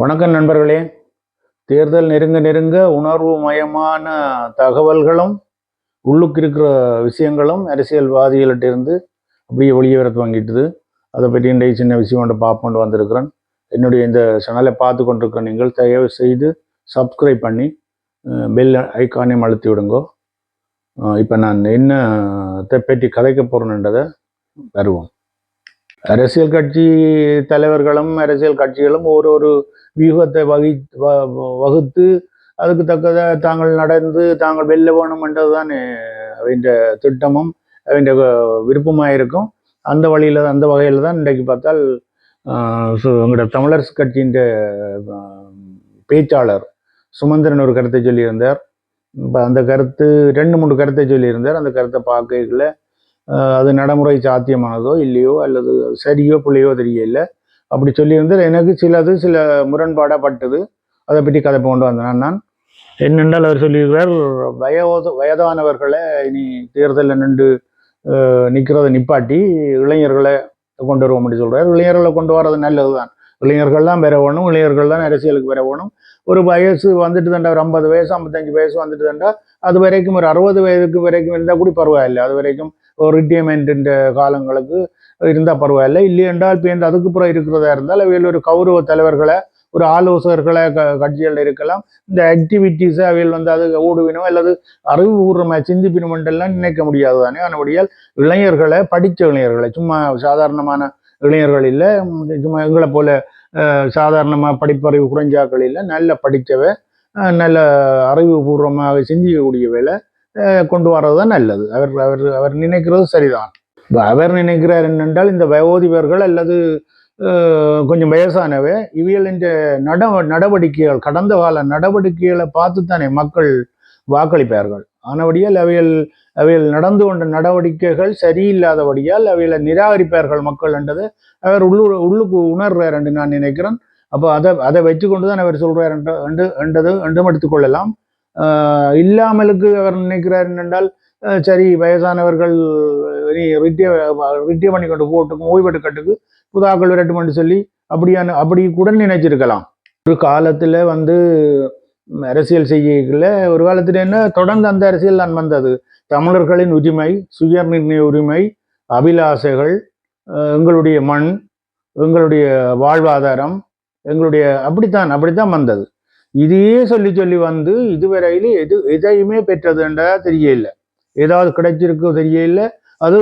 வணக்கம் நண்பர்களே. தேர்தல் நெருங்க நெருங்க உணர்வு மயமான தகவல்களும் உள்ளுக்கு இருக்கிற விஷயங்களும் அரசியல்வாதிகள்ட்ட இருந்து அப்படியே வெளியே வர துவங்கிட்டுது அதை பற்றி இன்றைய சின்ன விஷயம் ஒன்று பார்ப்போண்டு வந்திருக்கிறேன். என்னுடைய இந்த சேனலை பார்த்து கொண்டிருக்கிற நீங்கள் தயவு செய்து சப்ஸ்கிரைப் பண்ணி பெல் ஐக்கானையும் அழுத்தி விடுங்கோ. இப்போ நான் என்ன பற்றி கதைக்க போகிறேன்ன்றதை வருவோம். அரசியல் கட்சி தலைவர்களும் அரசியல் கட்சிகளும் ஒரு ஒரு வியூகத்தை வகி வ- வகுத்து அதுக்கு தக்கத தாங்கள் நடந்து தாங்கள் வெல்ல வேணும்ன்றது என்றதுதான் அவன்ற திட்டமும் அவன்ற விருப்பமாக இருக்கும் அந்த வழியில் அந்த வகையில் தான் இன்றைக்கு பார்த்தால் சு- எங்களோட தமிழரசு கட்சியின் பேச்சாளர் சுமந்திரன் ஒரு கருத்தை சொல்லியிருந்தார். இப்போ அந்த கருத்து ரெண்டு மூணு கருத்தை சொல்லியிருந்தார். அந்த கருத்தை பார்க்கல அது நடைமுறை சாத்தியமானதோ இல்லையோ அல்லது சரியோ பிள்ளையோ தெரியல. அப்படி சொல்லியிருந்தார் எனக்கு சிலது சில முரண்பாடாக பட்டது அதை பற்றி கதை கொண்டு வந்தேன் நான். என்னென்றால் அவர் சொல்லியிருக்கிறார் வயோத வயதானவர்களை இனி தேர்தலில் நின்று நிற்கிறத நிப்பாட்டி இளைஞர்களை கொண்டு வருவோம் அப்படி சொல்கிறார் இளைஞர்களை கொண்டு வர்றது நல்லது தான் இளைஞர்கள் தான் பெறவணும் இளைஞர்கள் தான் அரசியலுக்கு பெறவணும் ஒரு வயசு வந்துட்டு தாண்டா ஒரு ஐம்பது வயசு ஐம்பத்தஞ்சு வயசு வந்துட்டு தாண்டா அது வரைக்கும் ஒரு அறுபது வயதுக்கு வரைக்கும் இருந்தால் கூட பரவாயில்லை. அது வரைக்கும் ஒரு ரிட்டையர்மெண்ட் காலங்களுக்கு இருந்தால் பரவாயில்லை. இல்லை என்றால் இப்போ இந்த அதுக்கு புறம் இருக்கிறதா இருந்தால் அவையில் ஒரு கௌரவ தலைவர்களை ஒரு ஆலோசகர்களை க கட்சிகளில் இருக்கலாம். இந்த ஆக்டிவிட்டீஸை அவையில் வந்து அது ஊடுவினோ அல்லது அறிவுபூர்வமாக சிந்திப்பினுமென்றெல்லாம் நினைக்க முடியாது தானே ஆனபடியால் இளைஞர்களை படித்த இளைஞர்களை சும்மா சாதாரணமான இளைஞர்கள் இல்லை சும்மா எங்களை போல சாதாரணமாக படிப்பறிவு குறைஞ்சாக்கள் இல்லை நல்ல படித்தவை நல்ல அறிவுபூர்வமாக சிந்திக்கக்கூடிய வேலை. கொண்டு வர்றது தான் நல்லது. அவர் அவர் அவர் நினைக்கிறது சரிதான். இப்போ அவர் நினைக்கிறார் என்னென்றால் இந்த வயோதிபர்கள் அல்லது கொஞ்சம் வயசானவை இவியல் இந்த நட நடவடிக்கைகள் கடந்த கால நடவடிக்கைகளை பார்த்து தானே மக்கள் வாக்களிப்பார்கள். ஆனபடியால் அவையில் அவையில் நடந்து கொண்ட நடவடிக்கைகள் சரியில்லாதபடியால் அவையில நிராகரிப்பார்கள் மக்கள் என்றதை அவர் உள்ளு உள்ளுக்கு உணர்றார் என்று நான் நினைக்கிறேன். அப்போ அதை அதை வச்சு கொண்டு தான் அவர் சொல்றார் என்று என்று என்றது என்றும் எடுத்துக்கொள்ளலாம். இல்லாமலுக்கு அவர் நினைக்கிறார் என்றால் சரி வயசானவர்கள் நீ ரிட்டிய ரிட்டிய பண்ணி கொண்டு போட்டுக்கும் ஓய்வெடுக்கட்டுக்கு புதாக்கள் விரட்டுமென்று சொல்லி அப்படியான அப்படி கூட நினைச்சிருக்கலாம். ஒரு காலத்தில் வந்து அரசியல் செய்யல ஒரு காலத்தில் என்ன தொடர்ந்து அந்த அரசியல் தான் வந்தது. தமிழர்களின் உரிமை சுய நிர்ணய உரிமை அபிலாசைகள் எங்களுடைய மண் எங்களுடைய வாழ்வாதாரம் எங்களுடைய அப்படித்தான் அப்படித்தான் வந்தது. இதையே சொல்லி சொல்லி வந்து இதுவரையில எது எதையுமே பெற்றதுன்றா தெரியல ஏதாவது கிடைச்சிருக்கோ தெரியல அது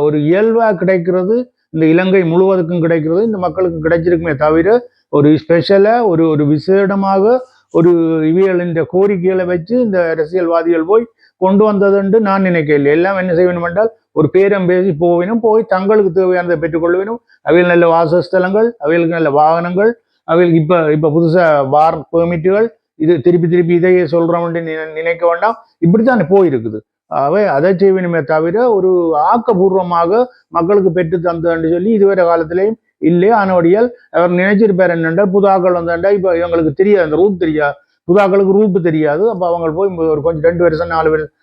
ஒரு இயல்பாக கிடைக்கிறது இந்த இலங்கை முழுவதுக்கும் கிடைக்கிறது இந்த மக்களுக்கு கிடைச்சிருக்குமே தவிர ஒரு ஸ்பெஷலாக ஒரு ஒரு விசேடமாக ஒரு இவியலின் கோரிக்கைகளை வச்சு இந்த அரசியல்வாதிகள் போய் கொண்டு வந்ததுண்டு நான் நினைக்கல எல்லாம் என்ன செய்ய வேண்டும் என்றால் ஒரு பேரம் பேசி போவினும் போய் தங்களுக்கு தேவையானதை பெற்றுக்கொள்வினும் அவையில் நல்ல வாசஸ்தலங்கள் அவைகளுக்கு நல்ல வாகனங்கள் அவைகளுக்கு இப்போ இப்போ புதுசாக வார் பெர்மிட்டுகள் இது திருப்பி திருப்பி இதையே சொல்கிறோம்னு நினைக்க வேண்டாம். இப்படித்தான் போயிருக்குது. அவை அதை செய்வனுமே தவிர ஒரு ஆக்கபூர்வமாக மக்களுக்கு பெற்று தந்ததுன்னு சொல்லி இதுவரை காலத்திலையும் இல்லை. ஆனபடியால் அவர் நினைச்சிருப்பார் என்னென்றா புதாக்கள் வந்தாண்டா இப்போ இவங்களுக்கு தெரியாது அந்த ரூட் தெரியாது. புதாக்களுக்கு ரூட் தெரியாது. அப்போ அவங்க போய் ஒரு கொஞ்சம் ரெண்டு வருஷம் நாலு வருஷம்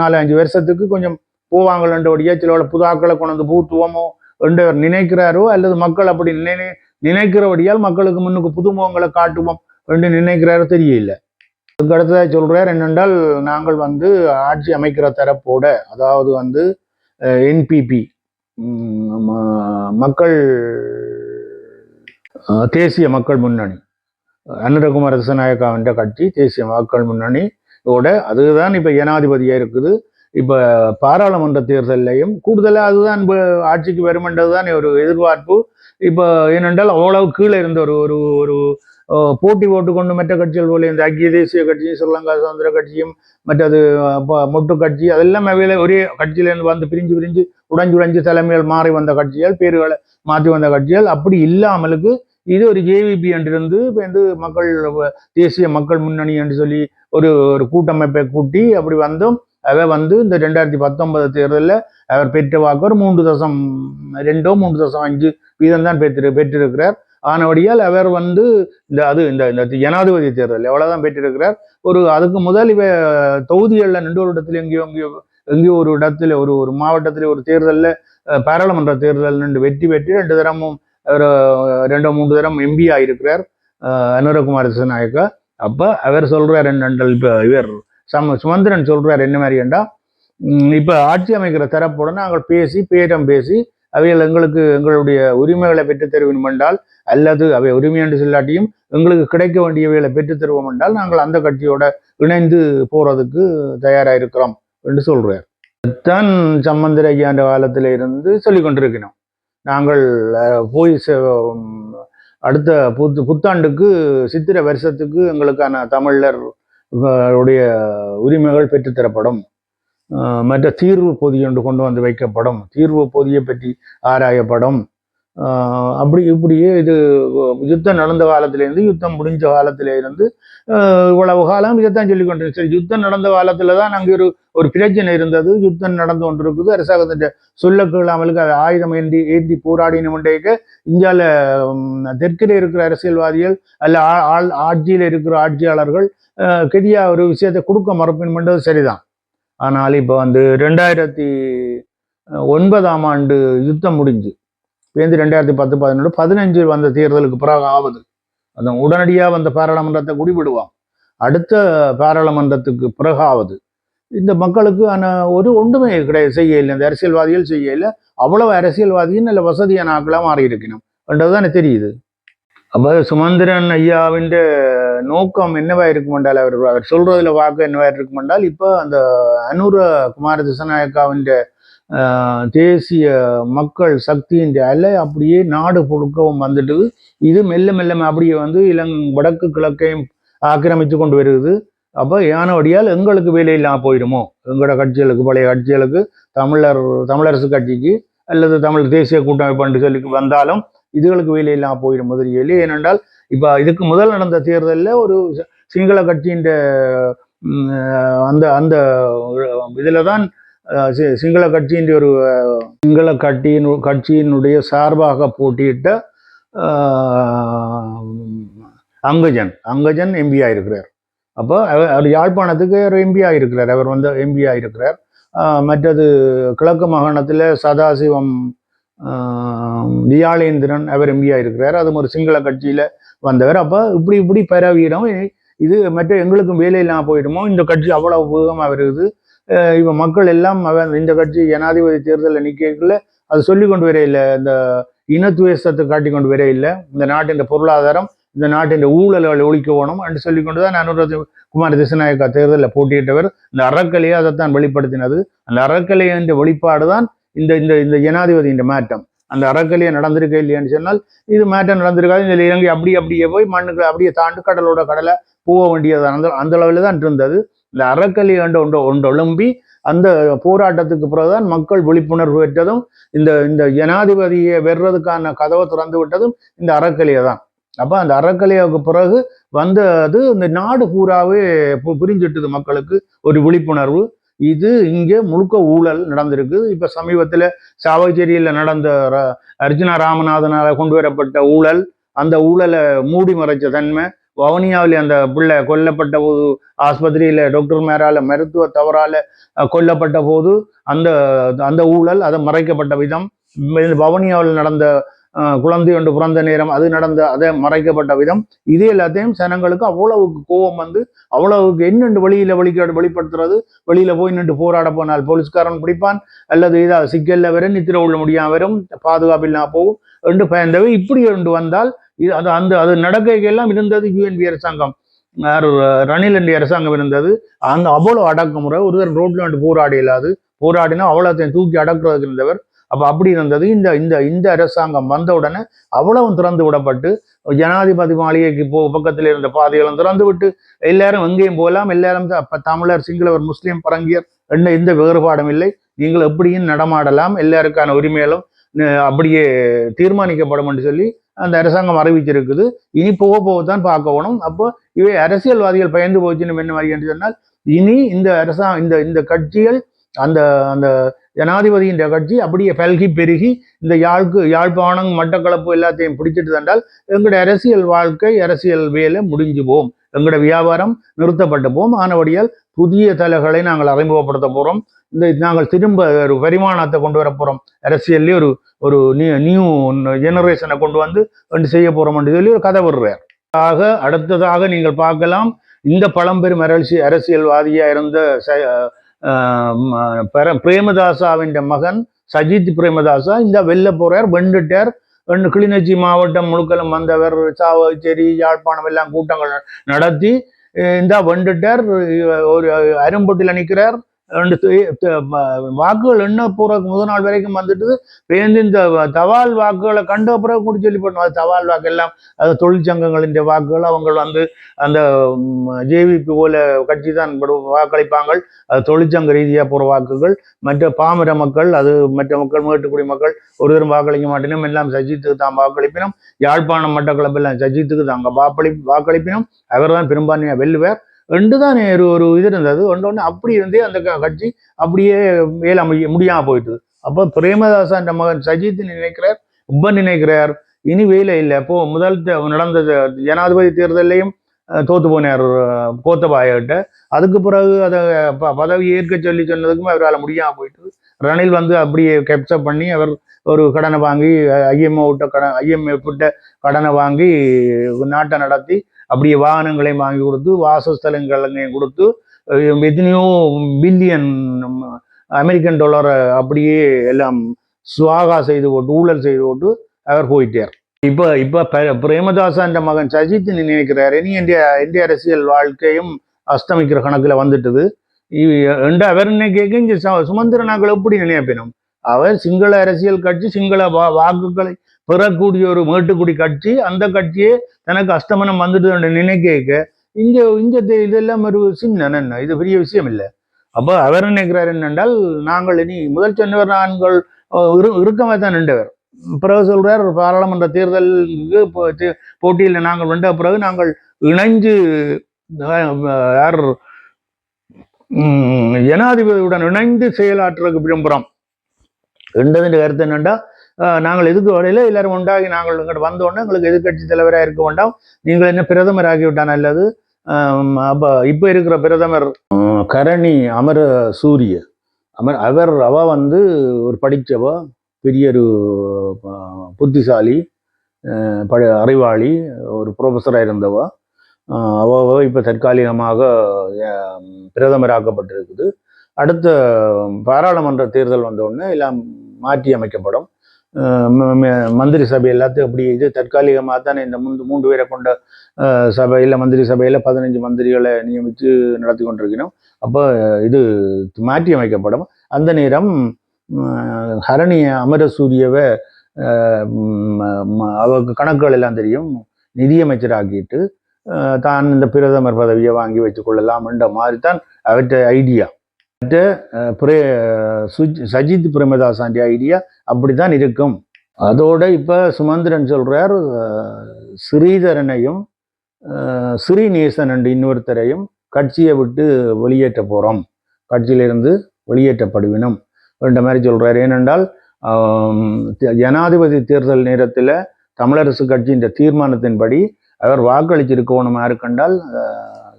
நாலு அஞ்சு வருஷத்துக்கு கொஞ்சம் போவாங்களோட சில புதாக்களை கொண்டு வந்து பூத்துவோமோ என்று அவர் நினைக்கிறாரோ அல்லது மக்கள் அப்படி நினை நினைக்கிறபடியால் மக்களுக்கு முன்னுக்கு புதுமுகங்களை காட்டுவோம் என்று நினைக்கிறாரு தெரியல. அதுக்கு அடுத்ததாக சொல்றார் என்னென்றால் நாங்கள் வந்து ஆட்சி அமைக்கிற தரப்போட அதாவது வந்து என்பிபி மக்கள் தேசிய மக்கள் முன்னணி அனுரகுமார் ரசநாயக்காவின்ற கட்சி தேசிய மக்கள் முன்னணி ஓட அதுதான் இப்போ ஜனாதிபதியாக இருக்குது. இப்போ பாராளுமன்ற தேர்தலையும் கூடுதலாக அதுதான் இப்போ ஆட்சிக்கு வருமென்றது தான் ஒரு எதிர்பார்ப்பு. இப்போ ஏனென்றால் அவ்வளவு கீழே இருந்த ஒரு ஒரு ஒரு போட்டி போட்டி போட்டுக்கொண்டு மற்ற கட்சிகள் போல இந்த ஐக்கிய தேசிய கட்சியும் ஸ்ரீலங்கா சுதந்திர கட்சியும் மற்றது மொட்டு கட்சி அதெல்லாம் அவையில ஒரே கட்சியிலேருந்து வந்து பிரிஞ்சு பிரிஞ்சு உடைஞ்சு உடைஞ்சு தலைமையில் மாறி வந்த கட்சிகள் பேர்களை மாற்றி வந்த கட்சிகள். அப்படி இல்லாமலுக்கு இது ஒரு ஜேவிபி என்றிருந்து இப்போ வந்து மக்கள் தேசிய மக்கள் முன்னணி என்று சொல்லி ஒரு ஒரு கூட்டமைப்பை கூட்டி அப்படி வந்தும். அவர் வந்து இந்த ரெண்டாயிரத்தி பத்தொன்பது தேர்தலில் அவர் பெற்ற வாக்கு ஒரு மூன்று தசம் ரெண்டோ மூன்று தசம் அஞ்சு வீதம் தான் பெற்று பெற்றிருக்கிறார். ஆனபடியால் அவர் வந்து இந்த அது இந்த இந்த ஜனாதிபதி தேர்தல் எவ்வளவுதான் பெற்றிருக்கிறார். ஒரு அதுக்கு முதல் இவ தொகுதிகளில் ரெண்டு ஒரு இடத்துல எங்கேயோ எங்கேயோ எங்கேயோ ஒரு இடத்துல ஒரு ஒரு மாவட்டத்தில் ஒரு தேர்தலில் பாராளுமன்ற தேர்தல் நின்று வெற்றி பெற்று ரெண்டு தரமும் அவர் ரெண்டோ மூன்று தரம் எம்பி ஆயிருக்கிறார் அனுரகுமார் அனுரகுமார அப்போ அவர் சொல்கிறார் என்னென்றால் இப்போ இவர் சம சுமந்திரன் சொல்கிறார் என்ன மாதிரிண்டா இப்போ ஆட்சி அமைக்கிற தரப்புடன் நாங்கள் பேசி பேரம் பேசி அவைகள் எங்களுக்கு எங்களுடைய உரிமைகளை பெற்றுத்தருவோம் என்றால் அல்லது அவை உரிமை என்று சொல்லாட்டியும் எங்களுக்கு கிடைக்க வேண்டியவைகளை பெற்றுத் தருவோம் என்றால் நாங்கள் அந்த கட்சியோட இணைந்து போகிறதுக்கு தயாராக இருக்கிறோம் என்று சொல்கிறார் தான் சம்பந்தர் ஐயாண்ட காலத்தில் இருந்து சொல்லிக் கொண்டிருக்கிறோம். நாங்கள் போய் அடுத்த புத்து புத்தாண்டுக்கு சித்திர வருஷத்துக்கு எங்களுக்கான தமிழர் உடைய உரிமைகள் பெற்றுத்தரப்படும். மற்ற தீர்வு பொதி ஒன்று கொண்டு வந்து வைக்கப்படும். தீர்வு பொதியை பற்றி ஆராயப்படும். அப்படி இப்படியே இது யுத்தம் நடந்த காலத்திலேருந்து யுத்தம் முடிஞ்ச காலத்திலேருந்து இவ்வளவு காலம் இதைத்தான் சொல்லி கொண்டு சரி யுத்தம் நடந்த காலத்தில் தான் அங்கே ஒரு ஒரு பிரச்சனை இருந்தது. யுத்தம் நடந்து கொண்டு இருக்குது அரசாங்கத்தின் சொல்ல கேளாமலுக்கு அதை ஆயுதம் ஏந்தி ஏந்தி போராடினமுண்டேக்க இந்தியாவில் தெற்கில் இருக்கிற அரசியல்வாதிகள் அல்ல ஆ- ஆள் ஆட்சியில் இருக்கிற ஆட்சியாளர்கள் கெதியாக ஒரு விஷயத்தை கொடுக்க மறுப்பின்றது சரிதான். ஆனால் இப்போ வந்து ரெண்டாயிரத்தி ஒன்பதாம் ஆண்டு யுத்தம் முடிஞ்சு பேருந்து ரெண்டாயிரத்தி பத்து பதினொன்று பதினஞ்சு வந்த தேர்தலுக்கு பிறகு ஆகுது அந்த உடனடியாக வந்த பாராளுமன்றத்தை குடிவிடுவான் அடுத்த பாராளுமன்றத்துக்கு பிறகாவது இந்த மக்களுக்கு ஆனால் ஒரு ஒன்றுமே கிடையாது செய்யல. இந்த அரசியல்வாதிகள் செய்யலை. அவ்வளவு அரசியல்வாதியும் நல்ல வசதியான ஆக்களாக மாறி இருக்கணும் என்றதுதான் எனக்கு தெரியுது. அப்போ சுமந்திரன் ஐயாவின் நோக்கம் என்னவா இருக்கும் என்றால் அவர் அவர் சொல்றதுல வாக்கு என்னவா இருக்கும் என்றால் இப்போ அந்த அனுர குமார திசநாயக்காவின் தேசிய மக்கள் சக்தியின் அலை அப்படியே நாடு முழுக்கவும் வந்துட்டு இது மெல்ல மெல்ல அப்படியே வந்து இளங் வடக்கு கிழக்கையும் ஆக்கிரமித்து கொண்டு வருகிறது. அப்போ யானவடியால் எங்களுக்கு வேலை இல்லாமல் போயிடுமோ? எங்களோட கட்சிகளுக்கு பழைய கட்சிகளுக்கு தமிழர் தமிழரசு கட்சிக்கு அல்லது தமிழ் தேசிய கூட்டமைப்பு என்று சொல்லி வந்தாலும் இதுகளுக்கு வேலை இல்லாமல் போயிடும் முதலியலே ஏனென்றால் இப்போ இதுக்கு முதல் நடந்த தேர்தலில் ஒரு சிங்கள கட்சியின் அந்த அந்த இதில் தான் சி- சிங்கள கட்சியின் ஒரு சிங்கள கட்சியின் கட்சியினுடைய சார்பாக போட்டியிட்ட அங்கஜன் அங்கஜன் எம்பி ஆயிருக்கிறார். அப்போ அவர் அவர் யாழ்ப்பாணத்துக்கு ஒரு எம்பி ஆயிருக்கிறார். அவர் வந்து எம்பி ஆயிருக்கிறார். மற்றது கிழக்கு மாகாணத்தில் சதாசிவம் ஆஹ் தியாளேந்திரன் அவர் எம்பி ஆயிருக்கிறார். அதுவும் ஒரு சிங்கள கட்சியில் வந்தவர். அப்போ இப்படி இப்படி பரவிடும். இது மற்ற எங்களுக்கும் வேலை இல்லாமல் போயிடுமோ? இந்த கட்சி அவ்வளவு வேகமாக வருது. இப்போ மக்கள் எல்லாம் இந்த கட்சி ஜனாதிபதி தேர்தலில் நிற்கல அது சொல்லி கொண்டு வர இல்லை. இந்த இனத்துவேசத்தை காட்டி கொண்டு வர இல்லை. இந்த நாட்டின் பொருளாதாரம் இந்த நாட்டின் ஊழல்களை ஒழிக்க வேணும் என்று சொல்லி கொண்டு தான் அனுரத் குமார் திசநாயக்கா தேர்தலில் போட்டியிட்டவர். இந்த அறக்கலையை அதைத்தான் வெளிப்படுத்தினது. அந்த அறக்கலை என்ற வெளிப்பாடு தான் இந்த இந்த இந்த ஜனாதிபதியின் மாற்றம். அந்த அறக்கலையை நடந்திருக்க இல்லையான்னு சொன்னால் இது மேட்டர் நடந்திருக்காது இந்த இலங்கை அப்படி அப்படியே போய் மண்ணுக்கு அப்படியே தாண்டு கடலோட கடலை போக வேண்டியது அந்த அந்த அளவில் தான் இருந்தது. இந்த அறக்கலி என்ற ஒன்று ஒன்று எழும்பி அந்த போராட்டத்துக்கு பிறகுதான் மக்கள் விழிப்புணர்வு பெற்றதும் இந்த இந்த ஜனாதிபதியை வெறுறதுக்கான கதவை திறந்து விட்டதும் இந்த அறக்கலையை தான். அப்போ அந்த அறக்கலையாவுக்கு பிறகு வந்தது இந்த நாடு பூராவே பிரிஞ்சுட்டுது மக்களுக்கு ஒரு விழிப்புணர்வு. இது இங்கே முழுக்க ஊழல் நடந்திருக்கு. இப்போ சமீபத்தில் சாவச்சேரியில் நடந்த ர- அர்ஜுனா ராமநாதனால் கொண்டு வரப்பட்ட ஊழல் அந்த ஊழலை மூடி மறைச்ச தன்மை வவுனியாவில் அந்த பிள்ளை கொல்லப்பட்ட போது ஆஸ்பத்திரியில் டாக்டர் மேரால மருத்துவ தவறால கொல்லப்பட்ட போது அந்த அந்த ஊழல் அதை மறைக்கப்பட்ட விதம். வவுனியாவில் நடந்த குழந்தை ஒன்று பிறந்த நேரம் அது நடந்த அதை மறைக்கப்பட்ட விதம். இது எல்லாத்தையும் ஜனங்களுக்கு அவ்வளவுக்கு கோபம் வந்து அவ்வளவுக்கு என்னென்று வெளியில வெளிக்க வெளிப்படுத்துறது வெளியில போய் நின்று போராட போனால் போலீஸ்காரன் பிடிப்பான் அல்லது இதாக சிக்கல்ல வரும் நித்திர உள்ள முடியாம வரும் பாதுகாப்பில்லா போகும் என்று பயந்தவை. இப்படி ஒன்று வந்தால் இது அது அந்த அது நடக்கைக்கெல்லாம் இருந்தது யூஎன்பி அரசாங்கம். ரணில் என்ற அரசாங்கம் இருந்தது. அந்த அவ்வளோ அடக்குமுறை. ஒருவர் ரோட்ல வந்து போராடி இல்லாது போராடினா அவ்வளோத்தையும் தூக்கி அடக்குறதுக்கு இருந்தவர். அப்போ அப்படி இருந்தது. இந்த இந்த இந்த அரசாங்கம் வந்த உடனே அவ்வளவும் திறந்து விடப்பட்டு ஜனாதிபதி மாளிகைக்கு போ பக்கத்தில் இருந்த பாதைகளும் திறந்து விட்டு எல்லாரும் எங்கேயும் போகலாம். எல்லாரும் தமிழர் சிங்களவர் முஸ்லீம் பரங்கியர் என்ன எந்த வேறுபாடும் இல்லை. நீங்கள் எப்படியும் நடமாடலாம். எல்லாருக்கான உரிமைகளும் அப்படியே தீர்மானிக்கப்படும் என்று சொல்லி அந்த அரசாங்கம் அறிவிச்சிருக்குது இனி போக போக தான் பார்க்கவேணும் அப்போ இவை அரசியல்வாதிகள் பயந்து போச்சுன்னு என்ன மாதிரி என்று சொன்னால் இனி இந்த அரசாங்க இந்த இந்த கட்சிகள் அந்த அந்த ஜனாதிபதியின் கட்சி அப்படியே பல்கி பெருகி இந்த யாழ்க்கு யாழ்ப்பாணம் மட்டக்களப்பு எல்லாத்தையும் பிடிச்சிட்டு தந்தால் எங்களுடைய அரசியல் வாழ்க்கை அரசியல் வேலை முடிஞ்சு போம் எங்களுடைய வியாபாரம் நிறுத்தப்பட்டு போம் ஆனபடியால் புதிய தலைகளை நாங்கள் அறிமுகப்படுத்த போகிறோம் இந்த நாங்கள் திரும்ப ஒரு பரிமாணத்தை கொண்டு வர போகிறோம் அரசியல்லே ஒரு ஒரு நியூ நியூ ஜெனரேஷனை கொண்டு வந்து வந்து செய்ய போறோம் சொல்லி ஒரு கதை விடுறார். ஆக அடுத்ததாக நீங்கள் பார்க்கலாம். இந்த பழம்பெரும் அரசி அரசியல்வாதியாக இருந்த பிரேமதாசாவின் மகன் சஜித் பிரேமதாசா இந்த வெளில போறார் வெண்டுட்டார். வெண்டு கிளிநொச்சி மாவட்டம் முழுக்கலும் வந்தவர் சாவச்சேரி யாழ்ப்பாணம் எல்லாம் கூட்டங்கள் நடத்தி இந்த வெண்டுட்டார். ஒரு அரும்பொட்டில் நிற்கிறார் வாக்குகள் எண்ண போறதுக்கு முதல் நாள் வரைக்கும் வந்துட்டு பேருந்து இந்த தவால் வாக்குகளை கண்ட பிறகு கூட சொல்லி போட்டோம் அது தவால் வாக்கு எல்லாம் அது தொழிற்சங்கங்களின் வாக்குகள் அவங்க வந்து அந்த ஜேவிபி போல கட்சி தான் வாக்களிப்பாங்க அது தொழிற்சங்க ரீதியாக போகிற வாக்குகள். மற்ற பாமர மக்கள் அது மற்ற மக்கள் மேட்டுக்குடி மக்கள் ஒருத்தரும் வாக்களிக்க மாட்டேனும். எல்லாம் சஜித்துக்கு தான் வாக்களிப்பினும். யாழ்ப்பாணம் மட்டக்களப்பெல்லாம் சஜித்துக்கு தான் வாக்களி வாக்களிப்பினும். அவர் தான் பெரும்பான்மையாக வெல்லுவார். ரெண்டு தான் ஒரு ஒரு இது இருந்தது. ஒன்று ஒன்று அப்படி இருந்தே அந்த க- கட்சி அப்படியே வேலை முடிய முடியாமல் போயிட்டு அப்போ பிரேமதாசன் மகன் சஜித் நினைக்கிறார் உப்ப நினைக்கிறார். இனி வேலை இல்லை. இப்போ முதல் நடந்த ஜனாதிபதி தேர்தலையும் தோத்து போனார் கோத்தபாயிட்ட அதுக்கு பிறகு அதை ப- பதவி ஏற்க சொல்லி சொன்னதுக்கும் அவரால் முடியாமல் போயிட்டு ரணில் வந்து அப்படியே கேப்சர் பண்ணி அவர் ஒரு கடனை வாங்கி ஐஎம்ஓ விட்ட கடன் ஐஎம்ஏ விட்ட கடனை வாங்கி நாட்டை நடத்தி அப்படியே வாகனங்களையும் வாங்கி கொடுத்து வாசஸ்தலங்களையும் கொடுத்து எத்தனையோ பில்லியன் அமெரிக்கன் டாலரை அப்படியே எல்லாம் சுவாகா செய்து போட்டு ஊழல் செய்து போட்டு அவர் போயிட்டார். இப்போ இப்போ ப- மகன் சஜித் நினைக்கிறார். இனி இந்திய இந்திய அரசியல் வாழ்க்கையும் அஸ்தமிக்கிற கணக்குல வந்துட்டது. இ- என்று அவர் கேட்க இங்கே சுமந்திர சுமந்திரனாக்கள் எப்படி நினைப்பினும்? அவர் சிங்கள அரசியல் கட்சி சிங்கள வா- வாக்குகளை பெறக்கூடிய ஒரு மேட்டுக்குடி கட்சி அந்த கட்சியே தனக்கு அஸ்தமனம் வந்துட்டு நினைக்க இங்க இங்க தெ- இதெல்லாம் ஒரு சின்ன என்ன இது பெரிய விஷயம் இல்லை. அப்போ அவர் நினைக்கிறார் என்னென்றால் நாங்கள் இனி முதல் சொன்னவர் நாங்கள் அஹ், இரு இறுக்கமாக தான் நின்றவர். பிறகு சொல்றார் பாராளுமன்ற தேர்தலுக்கு போட்டியில் நாங்கள் வந்த பிறகு நாங்கள் இணைஞ்சு யார் ஜனாதிபதியுடன் இணைந்து செயலாற்றுறதுக்கு விரும்புகிறோம் என்றதின் கருத்து என்னண்டா நாங்கள் எதுக்கு வரையில எல்லாரும் உண்டாகி நாங்கள் இங்கிட்ட வந்தோடனே எங்களுக்கு எதிர்க்கட்சி தலைவராக இருக்க வேண்டாம். நீங்கள் என்ன பிரதமர் ஆகிவிட்டான் அல்லது அப்போ இப்போ இருக்கிற பிரதமர் கரணி அமர சூரிய. அமர் அவர் அவ வந்து ஒரு படித்தவ பெரிய ஒரு புத்திசாலி பழ அறிவாளி ஒரு ப்ரொஃபஸராக இருந்தவ. அவ இப்போ தற்காலிகமாக பிரதமராக்கப்பட்டிருக்குது அடுத்த பாராளுமன்ற தேர்தல் வந்த எல்லாம் மாற்றி அமைக்கப்படும். மந்திரி சபை எல்லாத்தையும் அப்படி இது தற்காலிகமாக தானே இந்த முந்து மூன்று பேரை கொண்ட சபையில் மந்திரி சபையில் பதினஞ்சு மந்திரிகளை நியமித்து நடத்தி கொண்டிருக்கிறோம். அப்போ இது மாற்றி அமைக்கப்படும். அந்த நேரம் உம், ஹரணி அமரசூரியவை அவருக்கு கணக்குகள் எல்லாம் தெரியும். நிதியமைச்சராக்கிட்டு தான் இந்த பிரதமர் பதவியை வாங்கி வைத்துக்கொள்ளலாம் என்ற மாதிரி தான் அவற்றை ஐடியா. பிரே சுஜ்- சஜித் பிரேமதாசாண்டி ஐடியா அப்படித்தான் இருக்கும். அதோட இப்போ சுமந்திரன் சொல்கிறார் ஸ்ரீதரனையும் ஸ்ரீநேசன் என்று இன்னொருத்தரையும் கட்சியை விட்டு வெளியேற்ற போகிறோம் கட்சியிலிருந்து வெளியேற்றப்படுவினும். என்ற மாதிரி சொல்கிறார் ஏனென்றால் ஜனாதிபதி தேர்தல் நேரத்தில் தமிழரசு கட்சியின் தீர்மானத்தின்படி அவர் வாக்களிச்சிருக்கணும் யாருக்கண்டால்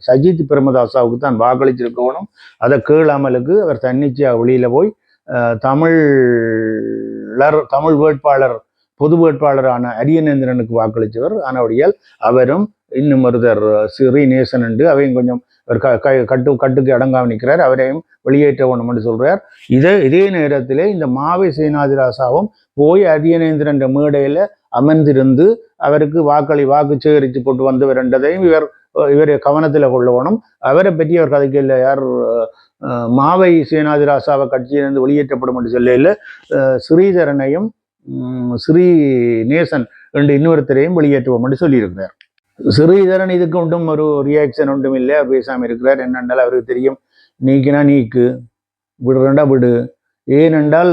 சஜித் பிரேமதாசாவுக்கு தான் வாக்களிச்சிருக்கணும் அதை கீழாமலுக்கு அவர் தன்னிச்சையாக வெளியில் போய் தமிழர் தமிழ் வேட்பாளர் பொது வேட்பாளரான அரியநேந்திரனுக்கு வாக்களித்தவர் ஆனபடியால் அவரும் இன்னும் ஒருத்தர் ஸ்ரீநேசன் என்று அவையும் கொஞ்சம் ஒரு க கட்டு கட்டுக்கு அடங்காம நிற்கிறார். அவரையும் வெளியேற்ற வேண்டும் என்று சொல்கிறார் இதே இதே நேரத்திலே இந்த மாவை சேனாதிராசாவும் போய் அரியநேந்திரன் மேடையில் அமர்ந்திருந்து அவருக்கு வாக்களி வாக்கு சேகரித்து போட்டு வந்தவர் என்றதையும் இவர் இவரை கவனத்தில் கொள்ளணும். அவரை பற்றி அவர் கதைக்கல யார் மாவை மாவை சேனாதிராசாவை கட்சியிலிருந்து வெளியேற்றப்படும் என்று சொல்லல ஸ்ரீதரனையும் ஸ்ரீ நேசன் ரெண்டு இன்னொருத்தரையும் வெளியேற்றுவோம் என்று சொல்லியிருக்கிறார். ஸ்ரீதரன் இதுக்கு ஒன்றும் ஒரு ரியாக்ஷன் ஒன்றும் இல்லை. பேசாமல் இருக்கிறார். என்னென்றால் அவருக்கு தெரியும் நீக்கினா நீக்கு விடுறண்டா விடு. ஏனென்றால்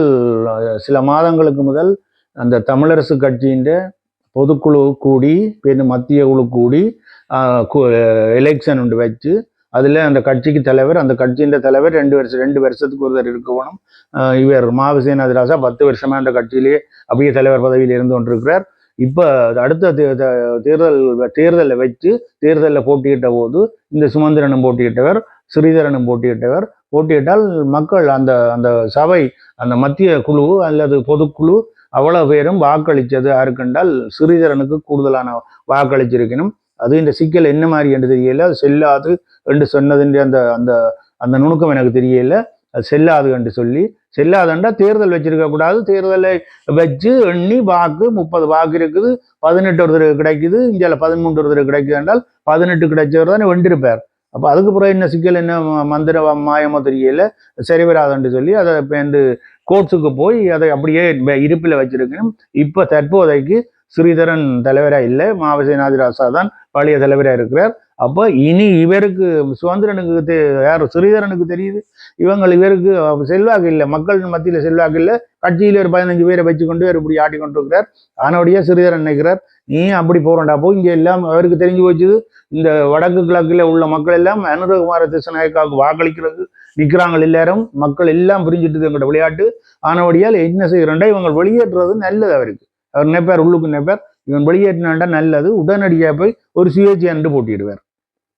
சில மாதங்களுக்கு முதல் அந்த தமிழரசு கட்சியின் பொதுக்குழு கூடி பின் மத்திய குழு கூடி எலெக்ஷன் ஒன்று வச்சு அதில் அந்த கட்சிக்கு தலைவர் அந்த கட்சியின் தலைவர் ரெண்டு வருஷம் ரெண்டு வருஷத்துக்கு ஒருத்தர் இருக்கணும். இவர் இவர் மாவசேனாதிராசா பத்து வருஷமா அந்த கட்சியிலேயே அப்படியே தலைவர் பதவியில் இருந்து கொண்டிருக்கிறார். இப்போ அடுத்த தேர்தல் தேர்தலை வச்சு தேர்தலில் போட்டியிட்ட போது இந்த சுமந்திரனும் போட்டியிட்டவர் ஸ்ரீதரனும் போட்டியிட்டவர். போட்டியிட்டால் மக்கள் அந்த அந்த சபை அந்த மத்திய குழு அல்லது பொதுக்குழு அவ்வளவு பேரும் வாக்களித்தது யாருக்கென்றால் ஸ்ரீதரனுக்கு கூடுதலான வாக்களிச்சிருக்கணும். அது இந்த சிக்கல் என்ன மாதிரி என்று தெரியல. அது செல்லாது என்று சொன்னதுன்ற அந்த அந்த அந்த நுணுக்கம் எனக்கு தெரியல. அது செல்லாது என்று சொல்லி செல்லாதண்டா தேர்தல் வச்சிருக்க கூடாது. தேர்தலை வச்சு எண்ணி வாக்கு முப்பது வாக்கு இருக்குது. பதினெட்டு ஒருத்தர் கிடைக்குது. இந்தியாவில் பதிமூன்று ஒருத்தர் கிடைக்குது என்றால் பதினெட்டு கிடைச்சவர் தானே வெண்டிருப்பார் அப்போ அதுக்கு பிறகு என்ன சிக்கல் என்ன மந்திர மாயமோ தெரியல. சரி வராதுன்னு சொல்லி அதை இப்போ கோர்ட்ஸுக்கு போய் அதை அப்படியே இருப்பில் வச்சிருக்கணும். இப்போ தற்போதைக்கு ஸ்ரீதரன் தலைவராக இல்லை மாவசேனாதி ராசா தான் பழைய தலைவராக இருக்கிறார். அப்போ இனி இவருக்கு சுதந்திரனுக்கு தெ- யார் ஸ்ரீதரனுக்கு தெரியுது? இவங்கள் இவருக்கு செல்வாக்கு இல்லை மக்கள் மத்தியில் செல்வாக்கு இல்லை. கட்சியில் ஒரு பதினஞ்சு பேரை வச்சுக்கொண்டு இவர் இப்படி ஆட்டி கொண்டு இருக்கிறார் ஆனோடைய ஸ்ரீதரன் நினைக்கிறார் நீ அப்படி போகிறண்டா போ இங்கே எல்லாம் அவருக்கு தெரிஞ்சு போச்சுது. இந்த வடக்கு கிழக்கில் உள்ள மக்கள் எல்லாம் அனுரகுமார திசநாயக்காவுக்கு வாக்களிக்கிறது நிற்கிறாங்க எல்லாரும். மக்கள் எல்லாம் புரிஞ்சுட்டு எங்கள்கிட்ட விளையாட்டு. ஆனபடியால் என்ன செய்கிறண்டா இவங்க வெளியேற்றுறது நல்லது அவருக்கு. அவர் நினைப்பார் உள்ளுக்கு நினைப்பார் இவன் வெளியேற்றினாண்டா நல்லது. உடனடியாக போய் ஒரு சுயேட்சி அன்று போட்டிடுவார்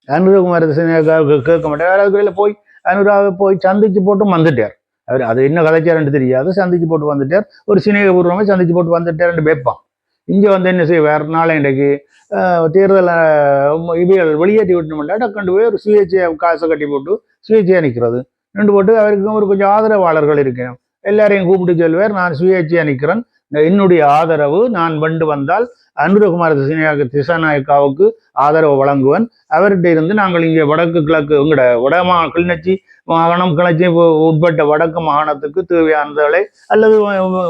அனுரகுமார திசநாயக்காவுக்கு கேட்க மாட்டார். அதுக்குள்ள போய் அனுராவை போய் சந்திச்சு போட்டு வந்துட்டார். அவர் அது என்ன கதைச்சாருன்னு தெரியாது. சந்திச்சு போட்டு வந்துட்டார். ஒரு சிநேகபூர்வமாக சந்திச்சு போட்டு வந்துட்டாருன்னு வைப்பான் இங்கே வந்து என்ன செய்வார் நாளை இன்றைக்கு தேர்தல் இவைகள் வெளியேற்றி விட்டோம்னா டக்கண்டு போய் ஒரு சுயேட்சையை காசை கட்டி போட்டு சுயேட்சையாக நிற்கிறது நின்று போட்டு அவருக்கு ஒரு கொஞ்சம் ஆதரவாளர்கள் இருக்கணும். எல்லாரையும் கூப்பிட்டு சொல்வார் நான் சுயேட்சையாக நிற்கிறேன் என்னுடைய ஆதரவு நான் வெண்டு வந்தால் அனுரகுமார திசைநாயக திசாநாயக்காவுக்கு ஆதரவு வழங்குவேன். அவர்கிட்ட இருந்து நாங்கள் இங்கே வடக்கு கிழக்கு உங்களோட வடமா கிளிநொச்சி மாகாணம் கிளர்ச்சி உட்பட்ட வடக்கு மாகாணத்துக்கு தேவையானதுகளை அல்லது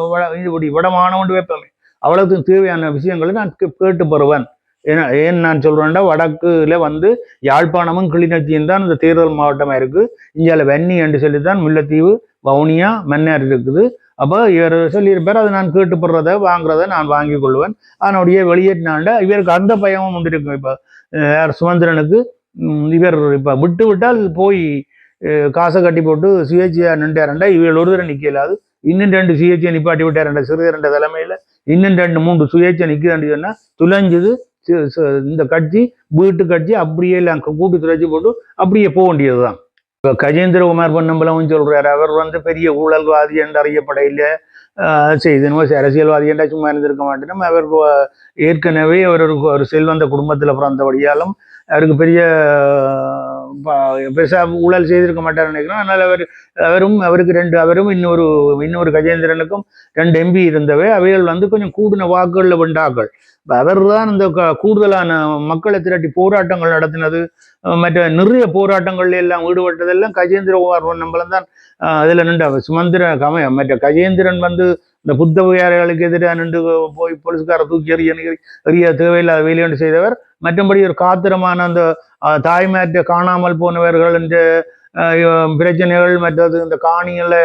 வட- இப்படி வட மாகாணம் வைப்போமே. அவ்வளவுக்கு தேவையான விஷயங்களை நான் கே- கேட்டு பெறுவேன். ஏன்னா ஏன் நான் சொல்றேன்டா வடக்குல வந்து யாழ்ப்பாணமும் கிளிநொச்சியும் தான் இந்த தேர்தல் மாவட்டமாக இருக்குது இந்தியாவில் வெண்ணி என்று சொல்லி தான் முல்லைத்தீவு வவுனியா மன்னார் இருக்குது. அப்போ இவர் சொல்லியிருப்பார் அதை நான் கேட்டுப்படுறத வாங்குறத நான் வாங்கி கொள்வேன் அதனுடைய வெளியேற்றினாண்ட இவருக்கு அந்த பயமும் உண்டு இருக்கும் இப்போ யார் சுமந்திரனுக்கு இவர் இப்போ விட்டு விட்டால் போய் காசை கட்டி போட்டு சுயேட்சையா நின்றாரண்டா இவர் ஒரு தடவை நிற்கலாது இன்னும் ரெண்டு சுயேட்சையை நிப்பாட்டி விட்டாரண்ட சிறுதரண்ட தலைமையில். இன்னும் ரெண்டு மூன்று சுயேட்சை நிற்குதுன்னு சொன்னால் துளைஞ்சுது இந்த கட்சி வீட்டு கட்சி அப்படியே எல்லாம் கூட்டு துளைச்சி போட்டு அப்படியே போக வேண்டியது தான் இப்போ கஜேந்திரகுமார் பொன்னம்பலமும் சொல்கிறார் அவர் வந்து பெரிய ஊழல்வாதி என்று அறியப்படையில் இல்லை அரசியல்வாதி என்றா சும்மா இருந்திருக்க மாட்டேனும். அவர் ஏற்கனவே அவர் ஒரு செல்வந்த குடும்பத்தில் பிறந்தபடியாலும் அவருக்கு பெரிய பெருசாக ஊழல் செய்திருக்க மாட்டார் நினைக்கிறேன் அதனால் அவர் அவரும் அவருக்கு ரெண்டு அவரும் இன்னொரு இன்னொரு கஜேந்திரனுக்கும் ரெண்டு எம்பி இருந்தவை. அவைகள் வந்து கொஞ்சம் கூடின வாக்குகளில் வெண்டாக்கள் அவர் தான் இந்த கூடுதலான மக்களை திரட்டி போராட்டங்கள் நடத்தினது. மற்ற நிறைய போராட்டங்கள் எல்லாம் ஈடுபட்டதெல்லாம் கஜேந்திரகுமார் நம்மளும் தான் அதில் நின்று சுமந்திர கமய மற்ற கஜேந்திரன் வந்து இந்த புத்த விகாரிகளுக்கு எதிராக நின்று போய் போலீஸ்காரை தூக்கி எறிய எறிய தேவையில்லாத வேலையொன்று செய்தவர். மற்றபடி ஒரு காத்திரமான அந்த அஹ், தாய்மாற்ற காணாமல் போனவர்கள் என்ற பிரச்சனைகள் மற்றது இந்த காணிகளை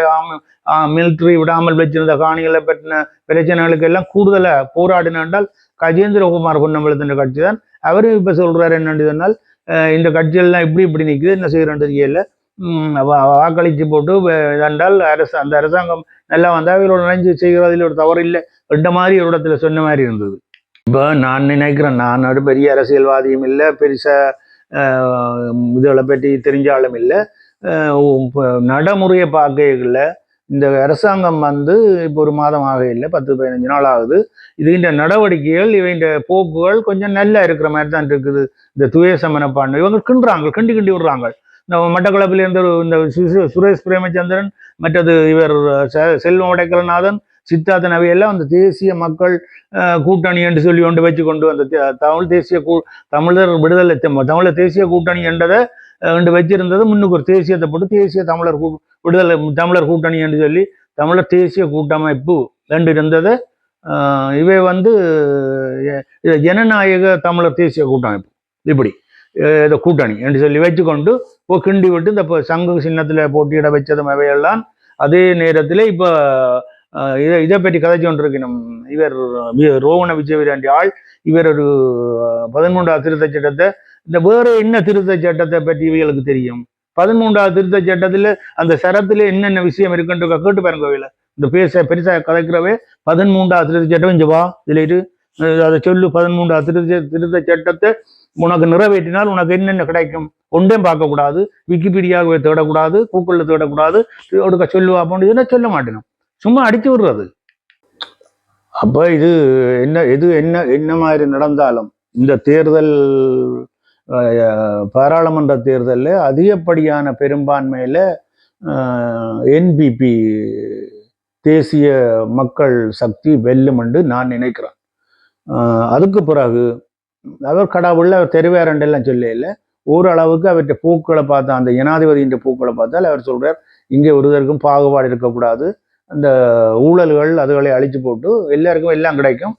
மிலிட்ரி விடாமல் வச்சிருந்த காணிகளை பற்றின பிரச்சனைகளுக்கு எல்லாம் கூடுதலா போராடினால் கஜேந்திரகுமார் பொன்னம்பலத்தின் கட்சி தான். அவரும் இப்ப சொல்றாரு என்னன்னு சொன்னால் இந்த கட்சியெல்லாம் இப்படி இப்படி நிக்குது என்ன செய்யறேன்னு தெரியல. வாக்களித்து வா- வாக்களிச்சு போட்டு தண்டால் அரசு அந்த அரசாங்கம் நல்லா வந்தா இவரோட நினைஞ்சு செய்கிறதில் ஒரு தவறு இல்லை ரெண்டு மாதிரி ஒரு இடத்துல சொன்ன மாதிரி இருந்தது. இப்போ நான் நினைக்கிறேன் நான் ஒரு பெரிய அரசியல்வாதியும் இல்லை பெருசாக இதுகளை பற்றி தெரிஞ்சாலும் இல்லை. நடைமுறையை பார்க்கல இந்த அரசாங்கம் வந்து இப்போ ஒரு மாதம் ஆக இல்லை பத்து பதினஞ்சு நாள் ஆகுது. இதுகின்ற நடவடிக்கைகள் இவங்க போக்குகள் கொஞ்சம் நல்லா இருக்கிற மாதிரி தான் இருக்குது. இந்த துவேச இவங்க கிண்டுறாங்க கிண்டி கிண்டி விடுறாங்க. இந்த மட்டக்களப்பில் இருந்த ஒரு இந்த சுரேஷ் பிரேமச்சந்திரன் மற்றது இவர் செ- செல்வம் உடைக்கலநாதன் சித்தார்த்தன் அவையெல்லாம் அந்த தேசிய மக்கள் கூட்டணி என்று சொல்லி கொண்டு வச்சு கொண்டு வந்த தே- தமிழ் தேசிய கூ தமிழர் விடுதலை தமிழர் தேசிய கூட்டணி என்றதை என்று வச்சிருந்தது முன்னுக்கு ஒரு தேசியத்தை போட்டு தேசிய தமிழர் கூ விடுதலை தமிழர் கூட்டணி என்று சொல்லி தமிழர் தேசிய கூட்டமைப்பு என்று இருந்தது இவை வந்து எ- ஜனநாயக தமிழர் தேசிய கூட்டமைப்பு. இப்படி ஏதோ இந்த கூட்டணி என்று சொல்லி வச்சுக்கொண்டு இப்போ கிண்டி விட்டு இந்த இப்போ சங்கு சின்னத்தில் போட்டியிட வச்சதும் அவையெல்லாம். அதே நேரத்தில் இப்போ இதை இதை பற்றி கதைச்சு கொண்டிருக்கணும் இவர் ரோவண விஜயவீராண்டி ஆள். இவர் ஒரு பதிமூன்றாவது திருத்தச் சட்டத்தை இந்த வேறு என்ன திருத்தச் சட்டத்தை பற்றி இவர்களுக்கு தெரியும்? பதிமூன்றாவது திருத்தச் சட்டத்தில் அந்த சரத்தில் என்னென்ன விஷயம் இருக்குன்ற கேட்டு பாருங்க கோவில. இந்த பேச பெருசாக கதைக்கிறவே பதிமூன்றாவது திருத்த சட்டம் இங்கே வா இதில் இரு. அதை சொல்லு பதிமூன்றாவது திருத்த திருத்த சட்டத்தை உனக்கு நிறைவேற்றினால் உனக்கு என்னென்ன கிடைக்கும்? ஒன்றையும் பார்க்கக்கூடாது. விக்கிபீடியாவை தேடக்கூடாது கூகுளில் தேடக்கூடாது. ஒடுக்க சொல்லுவா அப்படின்னு சொல்ல மாட்டேனும். சும்மா அடிச்சு விடுறது. அப்போ இது என்ன எது என்ன என்ன மாதிரி நடந்தாலும் இந்த தேர்தல் பாராளுமன்ற தேர்தலில் அதிகப்படியான பெரும்பான்மையில் என்பிபி தேசிய மக்கள் சக்தி வெல்லும் என்று நான் நினைக்கிறேன். அதுக்கு பிறகு அவர் கடவுள் அவர் தெருவேரண்டெல்லாம் சொல்லல ஓரளவுக்கு அவற்றை பூக்களை பார்த்தா அந்த ஜனாதிபதியின் பூக்களை பார்த்தால் அவர் சொல்கிறார் இங்கே ஒருவருக்கும் பாகுபாடு இருக்கக்கூடாது. அந்த ஊழல்கள் அதுகளை அழிச்சு போட்டு எல்லாருக்கும் எல்லாம் கிடைக்கும்.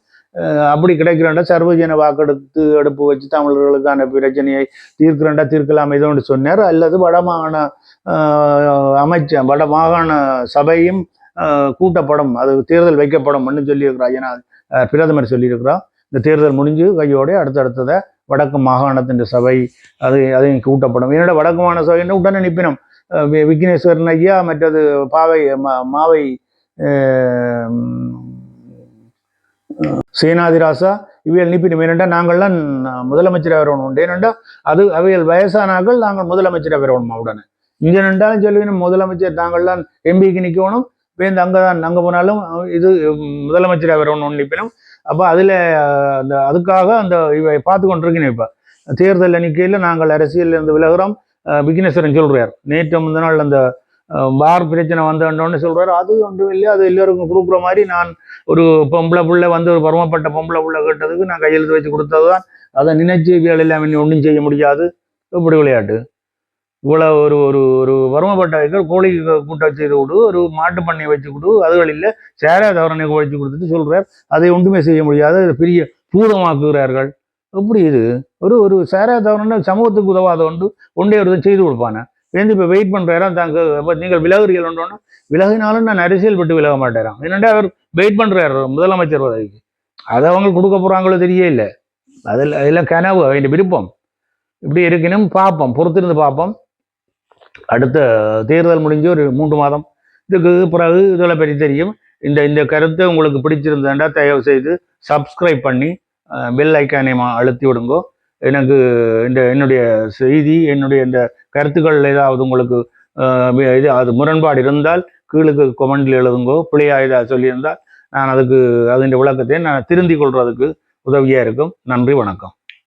அப்படி கிடைக்கிறண்டா சர்வஜன வாக்கெடுத்து எடுப்பு வச்சு தமிழர்களுக்கான பிரச்சனையை தீர்க்கிறண்டா தீர்க்கலாம் ஏதோ ஒன்று சொன்னார். அல்லது வடமாகாண அமைச்சர் வட மாகாண சபையும் கூட்டப்படும். அது தேர்தல் வைக்கப்படும் சொல்லியிருக்கிறார் ஏன்னா பிரதமர் சொல்லியிருக்கிறார் இந்த தேர்தல் முடிஞ்சு கையோட அடுத்தடுத்ததை வடக்கு மாகாணத்தின் சபை அது அதையும் கூட்டப்படும். என்னோட வடக்கு மாகாண சபை உடனே நிப்பினம். விக்னேஸ்வரன் ஐயா மற்றது பாவை மா- மாவை சேனாதிராசா இவைகள் நிப்பினம் ஏனென்றா நாங்கள்லாம் முதலமைச்சராக வரணும் உண்டு ஏனென்றா அது அவைகள் வயசானாக்கள் நாங்கள் முதலமைச்சராக வரணும் உடனே இங்கே நின்றாலும் சொல்லுவேன் முதலமைச்சர் நாங்கள்லாம் எம்பிக்கு நிற்கணும் வேந்து அங்கே தான் அங்கே போனாலும் இது முதலமைச்சராக வரணும் நிற்பினும் அப்போ அதில் அந்த அதுக்காக அந்த இவை பார்த்து கொண்டிருக்கணும் இப்போ தேர்தல் எண்ணிக்கையில் நாங்கள் அரசியலில் இருந்து விலகுறோம் விக்னேஸ்வரன் சொல்கிறார் நேற்று முந்த நாள் அந்த வார் பார் பிரச்சனை வந்தோன்னு சொல்றாரு. அது ஒன்றும் இல்லை. அது எல்லோருக்கும் கொடுக்குற மாதிரி நான் ஒரு பொம்பளை புள்ள வந்து ஒரு பருமப்பட்ட பொம்பளை புள்ள கேட்டதுக்கு நான் கையெழுத்து வச்சு கொடுத்தது தான் அதை நினைச்சு இவியல் எல்லாம் ஒன்றும் செய்ய முடியாது. இப்படி விளையாட்டு. இவ்வளோ ஒரு ஒரு ஒரு வறுமைப்பட்ட வைக்க கோழி கூட்ட செய்து கொடு ஒரு மாட்டு பண்ணையை வச்சு கொடு அதுகள் இல்லை. சேரா தவறனை வச்சு கொடுத்துட்டு சொல்கிறார் அதை ஒன்றுமே செய்ய முடியாது. அது பெரிய பூதமாக்குகிறார்கள். எப்படி இது? ஒரு ஒரு சேராக தவறனை சமூகத்துக்கு உதவாத உண்டு. ஒன்றே ஒரு இதை செய்து கொடுப்பானே. எழுந்து இப்போ வெயிட் பண்ணுறாராம் தாங்க. நீங்கள் விலகுறீர்கள் ஒன்றோன்னா விலகினாலும் நான் அரசியல் பட்டு விலக மாட்டேறான் என்னடா அவர் வெயிட் பண்ணுறாரு முதலமைச்சர் பதவிக்கு. அதை அவங்க கொடுக்க போகிறாங்களோ தெரிய இல்லை. அதில் அதெல்லாம் கனவு அவன் விருப்பம். இப்படி இருக்கணும் பார்ப்போம் பொறுத்திருந்து பார்ப்போம் அடுத்த தேர்தல் முடிஞ்சு ஒரு மூன்று மாதம். இதுக்கு பிறகு இதில் பற்றி தெரியும். இந்த இந்த கருத்தை உங்களுக்கு பிடிச்சிருந்தேன்டா தயவு செய்து சப்ஸ்கிரைப் பண்ணி பெல் ஐக்கானை அழுத்தி விடுங்கோ. எனக்கு இந்த என்னுடைய செய்தி என்னுடைய இந்த கருத்துக்கள் ஏதாவது உங்களுக்கு இது அது முரண்பாடு இருந்தால் கீழுக்கு கொமெண்டில் எழுதுங்கோ. பிள்ளையா இதாக சொல்லியிருந்தால் நான் அதுக்கு அதன் விளக்கத்தை நான் திருந்திக் கொள்வதுக்கு உதவியாக இருக்கும். நன்றி வணக்கம்.